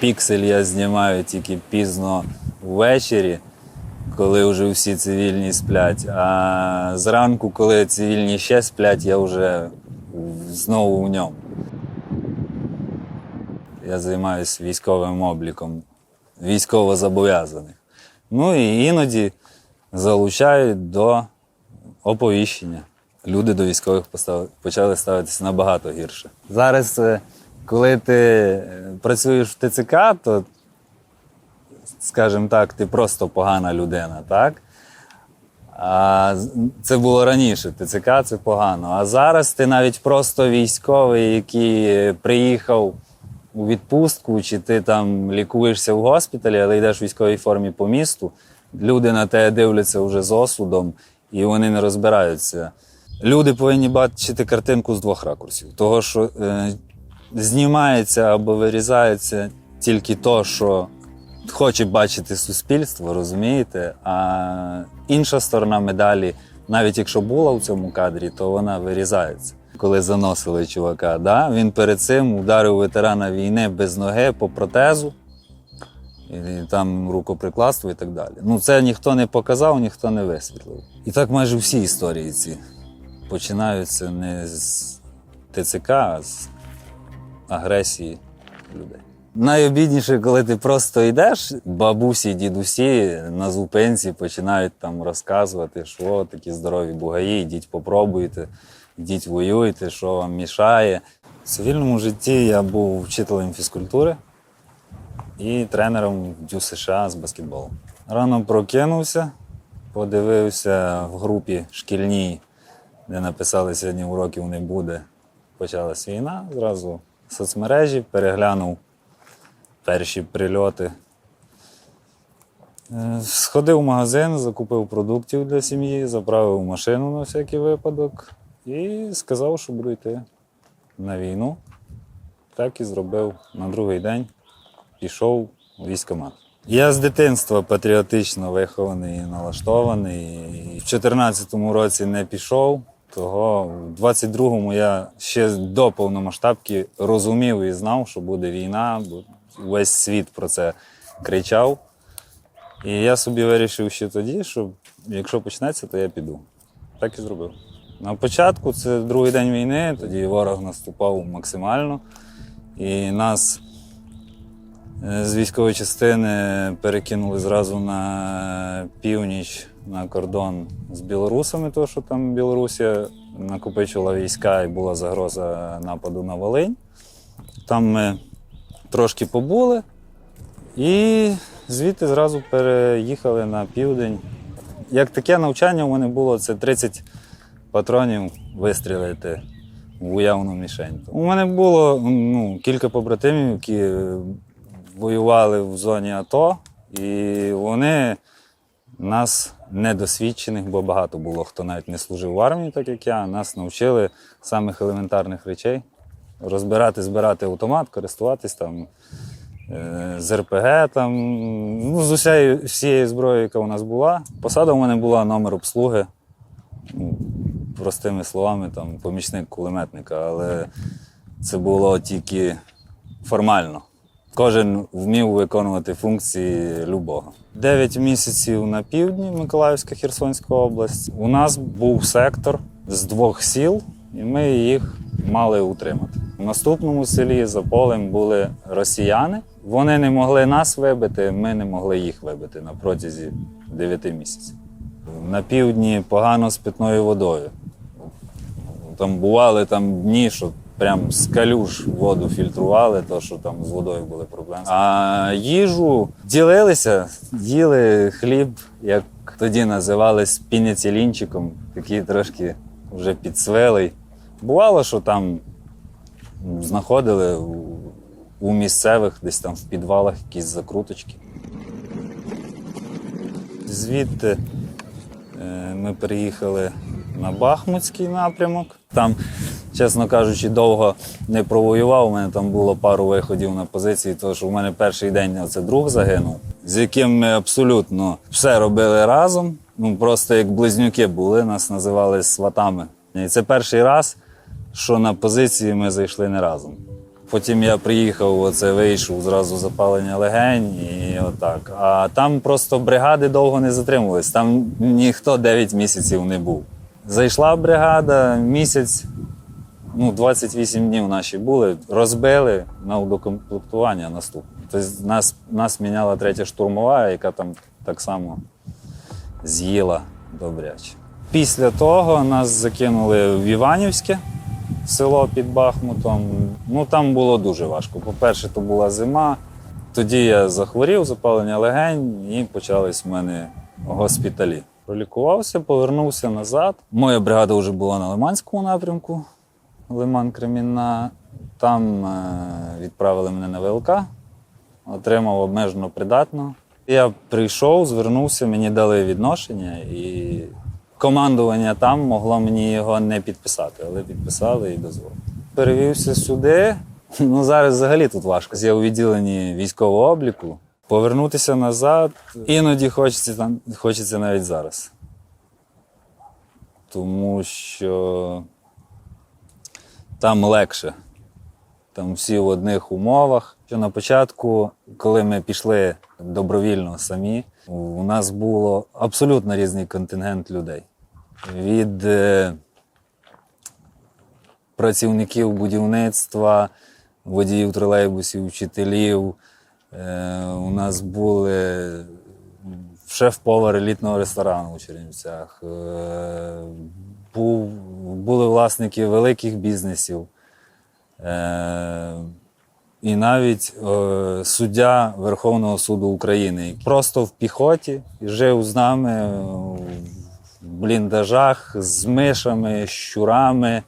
піксель я знімаю тільки пізно ввечері, коли вже всі цивільні сплять. А зранку, коли цивільні ще сплять, я вже знову у ньому. Я займаюся військовим обліком військовозобов'язаних. Ну і іноді залучають до оповіщення. Люди до військових почали ставитися набагато гірше. Зараз, е, коли ти е, працюєш в ТЦК, то, скажімо так, ти просто погана людина, так? А це було раніше. ТЦК це погано. А зараз ти навіть просто військовий, який приїхав у відпустку, чи ти там лікуєшся в госпіталі, але йдеш в військовій формі по місту. Люди на тебе дивляться вже з осудом, і вони не розбираються. Люди повинні бачити картинку з двох ракурсів. Того, що е, знімається або вирізається тільки то, що хоче бачити суспільство, розумієте? А інша сторона медалі, навіть якщо була в цьому кадрі, то вона вирізається. Коли заносили чувака, да? він перед цим ударив ветерана війни без ноги по протезу, і там рукоприкладство і так далі. Ну, це ніхто не показав, ніхто не висвітлив. І так майже всі історії ці починаються не з ТЦК, а з агресії людей. Найобідніше, коли ти просто йдеш, бабусі, дідусі на зупинці починають там розказувати, що такі здорові бугаї, йдіть попробуйте, йдіть воюйте, що вам мішає. В цивільному житті я був вчителем фізкультури і тренером Дю США з баскетболу. Рано прокинувся, подивився в групі шкільній, де написали сьогодні уроків не буде. Почалась війна, зразу соцмережі, переглянув перші прильоти. Е, Сходив в магазин, закупив продуктів для сім'ї, заправив машину на всякий випадок і сказав, що буду йти на війну. Так і зробив на другий день. Пішов у військкомат. Я з дитинства патріотично вихований і налаштований. І В 2014 році не пішов, того в 22-му я ще до повномасштабки розумів і знав, що буде війна, бо весь світ про це кричав. І я собі вирішив ще тоді, що якщо почнеться, то я піду. Так і зробив. На початку це другий день війни, тоді ворог наступав максимально. І нас е, з військової частини перекинули зразу на північ на кордон з білорусами, тому що там Білорусія накопичувала війська і була загроза нападу на Волинь. Там ми трошки побули і звідти зразу переїхали на південь. Як таке навчання у мене було, це 30 патронів вистрілити в уявну мішень. У мене було ну, кілька побратимів, які воювали в зоні АТО, і вони нас недосвідчених, бо багато було хто навіть не служив в армії, так як я, нас навчили самих елементарних речей. Розбирати, збирати автомат, користуватись там е, з РПГ, там, ну, з усією, всією зброєю, яка у нас була. Посада у мене була номер обслуги. Простими словами, там, помічник кулеметника, але це було тільки формально. Кожен вмів виконувати функції любого. Дев'ять місяців на півдні Миколаївська Херсонська область. У нас був сектор з двох сіл, і ми їх мали утримати. В наступному селі за полем були росіяни. Вони не могли нас вибити, ми не могли їх вибити на протязі 9 місяців. На півдні погано з питною водою. Там бували там дні, що прям з калюж воду фільтрували, то що там з водою були проблеми. А їжу ділилися, їли хліб, як тоді називали з пініцилінчиком, такий трошки вже підсвелий. Бувало, що там знаходили у, місцевих, десь там в підвалах якісь закруточки. Звідти Е, Ми переїхали на Бахмутський напрямок. Там, чесно кажучи, довго не провоював. У мене там було пару виходів на позиції, тому що в мене перший день оце друг загинув, з яким ми абсолютно все робили разом. Ну просто як близнюки були, нас називали сватами. І це перший раз, що на позиції ми зайшли не разом. Потім я приїхав, оце вийшов, зразу запалення легень і отак. А там просто бригади довго не затримувались. Там ніхто 9 місяців не був. Зайшла бригада, місяць, ну, 28 днів наші були, розбили на удокомплектування наступне. Тобто нас, нас міняла третя штурмова, яка там так само з'їла добряче. Після того нас закинули в Іванівське село під Бахмутом. Ну там було дуже важко. По-перше, то була зима. Тоді я захворів, запалення легень, і почались в мене госпіталі. Пролікувався, повернувся назад. Моя бригада вже була на Лиманському напрямку, Лиман Кремінна. Там е, відправили мене на ВЛК, отримав обмежено придатно. Я прийшов, звернувся, мені дали відношення, і командування там могло мені його не підписати, але підписали і дозволили. Перевівся сюди. Ну зараз взагалі тут важко. Я у відділенні військового обліку. Повернутися назад іноді хочеться хочеться навіть зараз. Тому що там легше. Там всі в одних умовах. Що на початку, коли ми пішли добровільно самі, у нас було абсолютно різний контингент людей. Від е, працівників будівництва, водіїв тролейбусів, вчителів. Е, у нас були шеф-повар елітного ресторану у Чернівцях. Е, був, були власники великих бізнесів. Е, і навіть е, суддя Верховного суду України, який просто в піхоті жив з нами е, в бліндажах з мишами, щурами,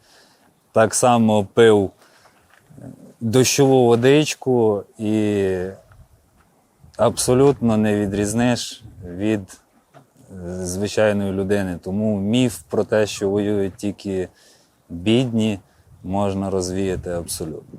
так само пив дощову водичку і абсолютно не відрізниш від звичайної людини. Тому міф про те, що воюють тільки бідні, можна розвіяти абсолютно.